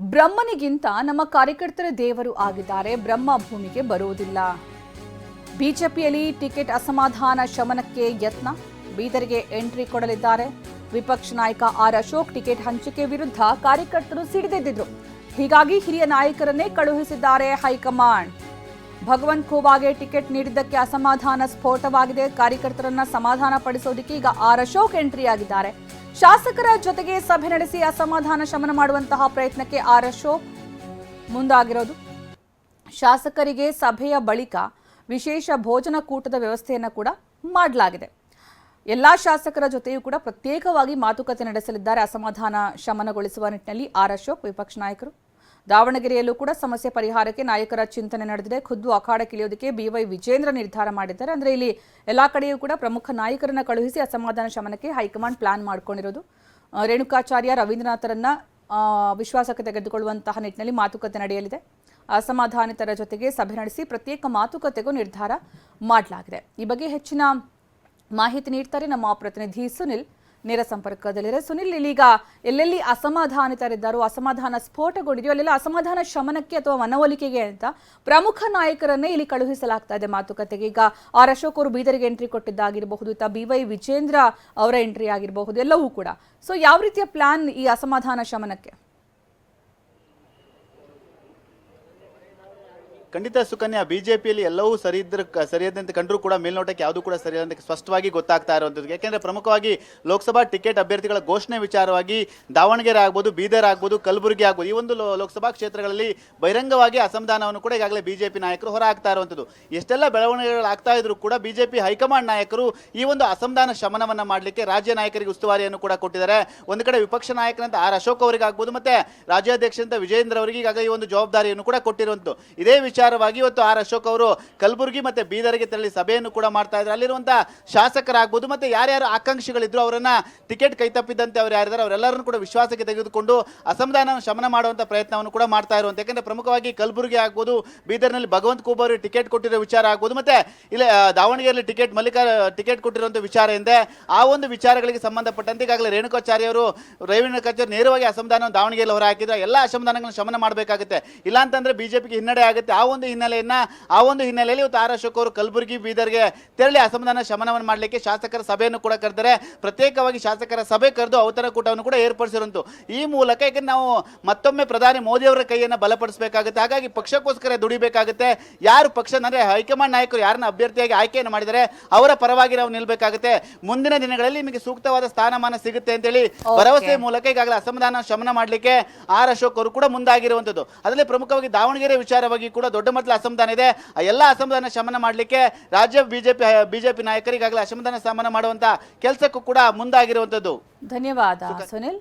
ಬ್ರಹ್ಮನಿಗಿಂತ ನಮ್ಮ ಕಾರ್ಯಕರ್ತರ ದೇವರು ಆಗಿದ್ದಾರೆ. ಬ್ರಹ್ಮ ಭೂಮಿಗೆ ಬರುವುದಿಲ್ಲ. ಬಿಜೆಪಿಯಲ್ಲಿ ಟಿಕೆಟ್ ಅಸಮಾಧಾನ ಶಮನಕ್ಕೆ ಯತ್ನ. ಬೀದರಿಗೆ ಎಂಟ್ರಿ ಕೊಡಲಿದ್ದಾರೆ. ವಿಪಕ್ಷ ನಾಯಕ ಆರ್ ಅಶೋಕ್ ಟಿಕೆಟ್ ಹಂಚಿಕೆ ವಿರುದ್ಧ ಕಾರ್ಯಕರ್ತರು ಸಿಡಿದೆದ್ದಿದ್ರು. ಹೀಗಾಗಿ ಹಿರಿಯ ನಾಯಕರನ್ನೇ ಕಳುಹಿಸಿದ್ದಾರೆ ಹೈಕಮಾಂಡ್. ಭಗವಂತ್ ಖೂಬಾಗೆ ಟಿಕೆಟ್ ನೀಡಿದ್ದಕ್ಕೆ ಅಸಮಾಧಾನ ಸ್ಫೋಟವಾಗಿದೆ. ಕಾರ್ಯಕರ್ತರನ್ನ ಸಮಾಧಾನ ಪಡಿಸೋದಿಕ್ಕೆ ಈಗ ಆರ್ ಅಶೋಕ್ ಎಂಟ್ರಿ ಆಗಿದ್ದಾರೆ ಶಾಸಕರ ಜೊತೆಗೆ ಸಭೆ ನಡೆಸಿ ಅಸಮಾಧಾನ ಶಮನ ಮಾಡುವಂತಹ ಪ್ರಯತ್ನಕ್ಕೆ ಆರ್ ಅಶೋಕ್ ಮುಂದಾಗಿರೋದು. ಶಾಸಕರಿಗೆ ಸಭೆಯ ಬಳಿಕ ವಿಶೇಷ ಭೋಜನ ಕೂಟದ ವ್ಯವಸ್ಥೆಯನ್ನು ಕೂಡ ಮಾಡಲಾಗಿದೆ. ಎಲ್ಲಾ ಶಾಸಕರ ಜೊತೆಯೂ ಕೂಡ ಪ್ರತ್ಯೇಕವಾಗಿ ಮಾತುಕತೆ ನಡೆಸಲಿದ್ದಾರೆ. ಅಸಮಾಧಾನ ಶಮನಗೊಳಿಸುವ ನಿಟ್ಟಿನಲ್ಲಿ ಆರ್ ಅಶೋಕ್ ವಿಪಕ್ಷ ನಾಯಕರು. ದಾವಣಗೆರೆಯಲ್ಲೂ ಕೂಡ ಸಮಸ್ಯೆ ಪರಿಹಾರಕ್ಕೆ ನಾಯಕರ ಚಿಂತನೆ ನಡೆದಿದೆ. ಖುದ್ದು ಅಖಾಡಕ್ಕಿಳಿಯೋದಕ್ಕೆ ಬಿವೈ ವಿಜೇಂದ್ರ ನಿರ್ಧಾರ ಮಾಡಿದ್ದಾರೆ. ಅಂದ್ರೆ ಇಲ್ಲಿ ಎಲ್ಲಾ ಕಡೆಯೂ ಕೂಡ ಪ್ರಮುಖ ನಾಯಕರನ್ನ ಕಳುಹಿಸಿ ಅಸಮಾಧಾನ ಶಮನಕ್ಕೆ ಹೈಕಮಾಂಡ್ ಪ್ಲಾನ್ ಮಾಡ್ಕೊಂಡಿರೋದು. ರೇಣುಕಾಚಾರ್ಯ ರವೀಂದ್ರನಾಥರನ್ನ ವಿಶ್ವಾಸಕ್ಕೆ ತೆಗೆದುಕೊಳ್ಳುವಂತಹ ನಿಟ್ಟಿನಲ್ಲಿ ಮಾತುಕತೆ ನಡೆಯಲಿದೆ. ಅಸಮಾಧಾನಿತರ ಜೊತೆಗೆ ಸಭೆ ನಡೆಸಿ ಪ್ರತ್ಯೇಕ ಮಾತುಕತೆಗೂ ನಿರ್ಧಾರ ಮಾಡಲಾಗಿದೆ. ಈ ಬಗ್ಗೆ ಹೆಚ್ಚಿನ ಮಾಹಿತಿ ನೀಡ್ತಾರೆ ನಮ್ಮ ಪ್ರತಿನಿಧಿ ಸುನಿಲ್. ನೇರ ಸಂಪರ್ಕದಲ್ಲಿದೆ. ಸುನಿಲ್, ಇಲ್ಲೀಗ ಎಲ್ಲೆಲ್ಲಿ ಅಸಮಾಧಾನಿತರಿದ್ದಾರೋ, ಅಸಮಾಧಾನ ಸ್ಫೋಟಗೊಂಡಿದೆಯೋ, ಅಲ್ಲೆಲ್ಲ ಅಸಮಾಧಾನ ಶಮನಕ್ಕೆ ಅಥವಾ ಮನವೊಲಿಕೆಗೆ ಅಂತ ಪ್ರಮುಖ ನಾಯಕರನ್ನೇ ಇಲ್ಲಿ ಕಳುಹಿಸಲಾಗ್ತಾ ಇದೆ ಮಾತುಕತೆಗೆ. ಈಗ ಆರ್ ಅಶೋಕ್ ಅವರು ಬೀದರಿಗೆ ಎಂಟ್ರಿ ಕೊಟ್ಟಿದ್ದಾಗಿರಬಹುದು ಇತ್ತ ಬಿ ವೈ ವಿಜೇಂದ್ರ ಅವರ ಎಂಟ್ರಿ ಆಗಿರಬಹುದು, ಎಲ್ಲವೂ ಕೂಡ. ಸೊ ಯಾವ ರೀತಿಯ ಪ್ಲಾನ್ ಈ ಅಸಮಾಧಾನ ಶಮನಕ್ಕೆ? ಖಂಡಿತ ಸುಕನ್ಯಾ, ಬಿಜೆಪಿಯಲ್ಲಿ ಎಲ್ಲವೂ ಸರಿ ಇದ್ರ ಸರಿಯಾದಂತೆ ಕಂಡರೂ ಕೂಡ ಮೇಲ್ನೋಟಕ್ಕೆ ಯಾವುದು ಕೂಡ ಸರಿಯಾದಂತೆ ಸ್ಪಷ್ಟವಾಗಿ ಗೊತ್ತಾಗ್ತಾ ಇರುವಂಥದ್ದು. ಯಾಕೆಂದ್ರೆ ಪ್ರಮುಖವಾಗಿ ಲೋಕಸಭಾ ಟಿಕೆಟ್ ಅಭ್ಯರ್ಥಿಗಳ ಘೋಷಣೆ ವಿಚಾರವಾಗಿ ದಾವಣಗೆರೆ ಆಗ್ಬೋದು, ಬೀದರ್ ಆಗ್ಬೋದು, ಕಲಬುರಗಿ ಆಗ್ಬೋದು, ಈ ಒಂದು ಲೋಕಸಭಾ ಕ್ಷೇತ್ರಗಳಲ್ಲಿ ಬಹಿರಂಗವಾಗಿ ಅಸಮಾಧಾನವನ್ನು ಕೂಡ ಈಗಾಗಲೇ ಬಿಜೆಪಿ ನಾಯಕರು ಹೊರ ಆಗ್ತಾ ಇರುವಂಥದ್ದು. ಎಷ್ಟೆಲ್ಲ ಬೆಳವಣಿಗೆಗಳು ಆಗ್ತಾ ಇದ್ರು ಕೂಡ ಬಿಜೆಪಿ ಹೈಕಮಾಂಡ್ ನಾಯಕರು ಈ ಒಂದು ಅಸಮಾಧಾನ ಶಮನವನ್ನ ಮಾಡಲಿಕ್ಕೆ ರಾಜ್ಯ ನಾಯಕರಿಗೆ ಉಸ್ತುವಾರಿಯನ್ನು ಕೂಡ ಕೊಟ್ಟಿದ್ದಾರೆ. ಒಂದು ಕಡೆ ವಿಪಕ್ಷ ನಾಯಕರಂತ ಆರ್ ಅಶೋಕ್ ಅವರಿಗೆ ಆಗ್ಬೋದು ಮತ್ತೆ ರಾಜ್ಯಾಧ್ಯಕ್ಷರಂತ ವಿಜೇಂದ್ರ ಅವರಿಗೆ ಈಗಾಗಲೇ ಈ ಒಂದು ಜವಾಬ್ದಾರಿಯನ್ನು ಕೂಡ ಕೊಟ್ಟಿರುವಂಥದ್ದು. ಇದೇ ವಿಚಾರವಾಗಿ ಇವತ್ತು ಆರ್ ಅಶೋಕ್ ಅವರು ಕಲಬುರಗಿ ಮತ್ತೆ ಬೀದರ್ಗೆ ತೆರಳಿ ಸಭೆಯನ್ನು ಕೂಡ ಮಾಡ್ತಾ ಇದ್ದಾರೆ. ಅಲ್ಲಿರುವಂತಹ ಶಾಸಕರಾಗ್ಬೋದು ಮತ್ತೆ ಯಾರ್ಯಾರು ಆಕಾಂಕ್ಷಿಗಳಿದ್ರು ಅವರನ್ನ ಟಿಕೆಟ್ ಕೈತಪ್ಪಿದ್ದಂತೆ ಅವ್ರು ಯಾರಿದ್ದಾರೆ ಅವರೆಲ್ಲರನ್ನು ಕೂಡ ವಿಶ್ವಾಸಕ್ಕೆ ತೆಗೆದುಕೊಂಡು ಅಸಮಾಧಾನ ಶಮನ ಮಾಡುವಂತ ಪ್ರಯತ್ನವನ್ನು ಕೂಡ ಮಾಡ್ತಾ ಇರುವಂತ. ಯಾಕಂದ್ರೆ ಪ್ರಮುಖವಾಗಿ ಕಲಬುರಗಿ ಆಗ್ಬೋದು, ಬೀದರ್ನಲ್ಲಿ ಭಗವಂತ ಅವರಿಗೆ ಟಿಕೆಟ್ ಕೊಟ್ಟಿರೋ ವಿಚಾರ ಆಗ್ಬೋದು, ಮತ್ತೆ ಇಲ್ಲಿ ದಾವಣಗೆರೆಯಲ್ಲಿ ಟಿಕೆಟ್ ಮಲ್ಲಿಕಾ, ಟಿಕೆಟ್ ಕೊಟ್ಟಿರುವಂತ ವಿಚಾರ ಇದೆ ಆ ಒಂದು ವಿಚಾರಗಳಿಗೆ ಸಂಬಂಧಪಟ್ಟಂತೆ ಈಗಾಗಲೇ ರೇಣುಕಾಚಾರ್ಯ ಅವರು ರೇಣುಕಾಚಾರ್ಯ ನೇರವಾಗಿ ಅಸಮಾಧಾನ ದಾವಣಗೆರೆಯಲ್ಲಿ ಹೊರ ಹಾಕಿದ್ರೆ ಎಲ್ಲ ಅಸಮಾಧಾನಗಳನ್ನು ಶಮನ ಮಾಡಬೇಕಾಗುತ್ತೆ. ಇಲ್ಲ ಅಂತಂದ್ರೆ ಬಿಜೆಪಿಗೆ ಹಿನ್ನಡೆ ಆಗುತ್ತೆ. ಆ ಒಂದು ಹಿನ್ನೆಲೆಯನ್ನ ಆ ಒಂದು ಹಿನ್ನೆಲೆಯಲ್ಲಿ ಇವತ್ತು ಆರ್ ಅಶೋಕ್ ಅವರು ಕಲಬುರಗಿ ಬೀದರ್ಗೆ ತೆರಳಿ ಅಸಮಾಧಾನ ಶಮನವನ್ನು ಮಾಡಲಿಕ್ಕೆ ಶಾಸಕರ ಸಭೆಯನ್ನು ಕೂಡ ಕರೆದರೆ ಪ್ರತ್ಯೇಕವಾಗಿ ಶಾಸಕರ ಸಭೆ ಕರೆದು ಅವತರ ಕೂಟವನ್ನು ಕೂಡ ಏರ್ಪಡಿಸಿರುವಂತು ಈ ಮೂಲಕ ಯಾಕಂದ್ರೆ ನಾವು ಮತ್ತೊಮ್ಮೆ ಪ್ರಧಾನಿ ಮೋದಿ ಅವರ ಕೈಯನ್ನು ಬಲಪಡಿಸಬೇಕಾಗುತ್ತೆ. ಹಾಗಾಗಿ ಪಕ್ಷಕ್ಕೋಸ್ಕರ ದುಡಿಬೇಕಾಗುತ್ತೆ. ಯಾರು ಪಕ್ಷ ಅಂದ್ರೆ ಹೈಕಮಾಂಡ್ ನಾಯಕರು ಯಾರನ್ನ ಅಭ್ಯರ್ಥಿಯಾಗಿ ಆಯ್ಕೆಯನ್ನು ಮಾಡಿದರೆ ಅವರ ಪರವಾಗಿ ನಾವು ನಿಲ್ಬೇಕಾಗುತ್ತೆ. ಮುಂದಿನ ದಿನಗಳಲ್ಲಿ ನಿಮಗೆ ಸೂಕ್ತವಾದ ಸ್ಥಾನಮಾನ ಸಿಗುತ್ತೆ ಅಂತೇಳಿ ಭರವಸೆ ಮೂಲಕ ಈಗಾಗಲೇ ಅಸಮಾಧಾನ ಶಮನ ಮಾಡಲಿಕ್ಕೆ ಆರ್ ಅಶೋಕ್ ಅವರು ಕೂಡ ಮುಂದಾಗಿರುವಂಥದ್ದು ಅದರಲ್ಲಿ ಪ್ರಮುಖವಾಗಿ ದಾವಣಗೆರೆ ವಿಚಾರವಾಗಿ ಕೂಡ ದೊಡ್ಡ ಮಟ್ಟದ ಅಸಮಾಧಾನ ಇದೆ. ಆ ಎಲ್ಲ ಅಸಮಾಧಾನ ಶಮನ ಮಾಡಲಿಕ್ಕೆ ರಾಜ್ಯ ಬಿಜೆಪಿ ಬಿಜೆಪಿ ನಾಯಕರಿಗಾಗಲೇ ಅಸಮಾಧಾನ ಶಮನ ಮಾಡುವಂತ ಕೆಲಸಕ್ಕೂ ಕೂಡ ಮುಂದಾಗಿರುವಂತದ್ದು. ಧನ್ಯವಾದ ಸುನಿಲ್.